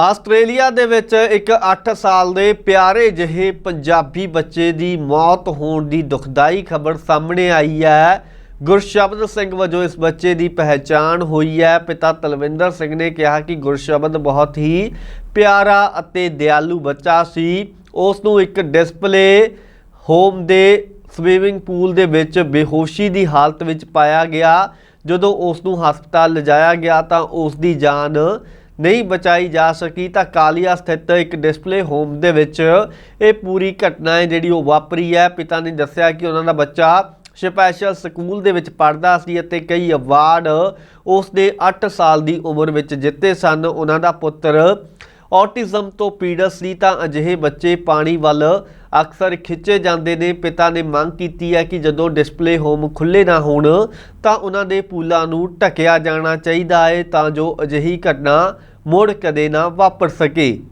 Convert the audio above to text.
Australia ਦੇ ਵਿੱਚ ਇੱਕ 8 ਸਾਲ ਦੇ ਪਿਆਰੇ ਜਿਹੇ ਪੰਜਾਬੀ ਬੱਚੇ ਦੀ ਮੌਤ ਹੋਣ ਦੀ ਦੁਖਦਾਈ ਖਬਰ ਸਾਹਮਣੇ ਆਈ ਹੈ। ਗੁਰਸ਼ਬਦ ਸਿੰਘ ਵਜੋਂ ਇਸ ਬੱਚੇ ਦੀ ਪਹਿਚਾਣ ਹੋਈ ਹੈ। ਪਿਤਾ ਤਲਵਿੰਦਰ ਸਿੰਘ ਨੇ ਕਿਹਾ ਕਿ ਗੁਰਸ਼ਬਦ ਬਹੁਤ ਹੀ ਪਿਆਰਾ ਅਤੇ ਦਿਆਲੂ ਬੱਚਾ ਸੀ। ਉਸ ਨੂੰ ਇੱਕ ਡਿਸਪਲੇ ਹੋਮ ਦੇ ਸਵੀਮਿੰਗ ਪੂਲ ਦੇ ਵਿੱਚ ਬੇਹੋਸ਼ੀ ਦੀ ਹਾਲਤ ਵਿੱਚ ਪਾਇਆ ਗਿਆ। ਜਦੋਂ ਉਸ ਨੂੰ ਹਸਪਤਾਲ ਲਿਜਾਇਆ ਗਿਆ ਤਾਂ ਉਸ ਦੀ ਜਾਨ ਨਹੀਂ ਬਚਾਈ ਜਾ ਸਕੀ ਤਾਂ ਕਾਲੀਆ ਸਥਿਤ ਇੱਕ ਡਿਸਪਲੇ ਹੋਮ ਦੇ ਵਿੱਚ ਇਹ ਪੂਰੀ ਘਟਨਾ ਹੈ ਜਿਹੜੀ ਉਹ ਵਾਪਰੀ ਹੈ। ਪਿਤਾ ਨੇ ਦੱਸਿਆ ਕਿ ਉਹਨਾਂ ਦਾ ਬੱਚਾ ਸਪੈਸ਼ਲ ਸਕੂਲ ਦੇ ਵਿੱਚ ਪੜ੍ਹਦਾ ਸੀ ਅਤੇ ਕਈ ਅਵਾਰਡ ਉਸ ਦੇ 8 ਸਾਲ ਦੀ ਉਮਰ ਵਿੱਚ ਜਿੱਤੇ ਸਨ। ਉਹਨਾਂ ਦਾ ਪੁੱਤਰ ਔਟਿਜ਼ਮ ਤੋਂ ਪੀੜਤ ਸੀ ਤਾਂ ਅਜਿਹੇ ਬੱਚੇ ਪਾਣੀ ਵੱਲ ਅਕਸਰ ਖਿੱਚੇ ਜਾਂਦੇ ਨੇ। ਪਿਤਾ ਨੇ ਮੰਗ ਕੀਤੀ ਹੈ ਕਿ ਜਦੋਂ ਡਿਸਪਲੇ ਹੋਮ ਖੁੱਲੇ ਨਾ ਹੋਣ ਤਾਂ ਉਹਨਾਂ ਦੇ ਪੂਲਾਂ ਨੂੰ ਢੱਕਿਆ ਜਾਣਾ ਚਾਹੀਦਾ ਹੈ ਤਾਂ ਜੋ ਅਜਿਹੀ ਘਟਨਾ ਮੁੜ ਕਦੇ ਨਾ ਵਾਪਰ ਸਕੇ।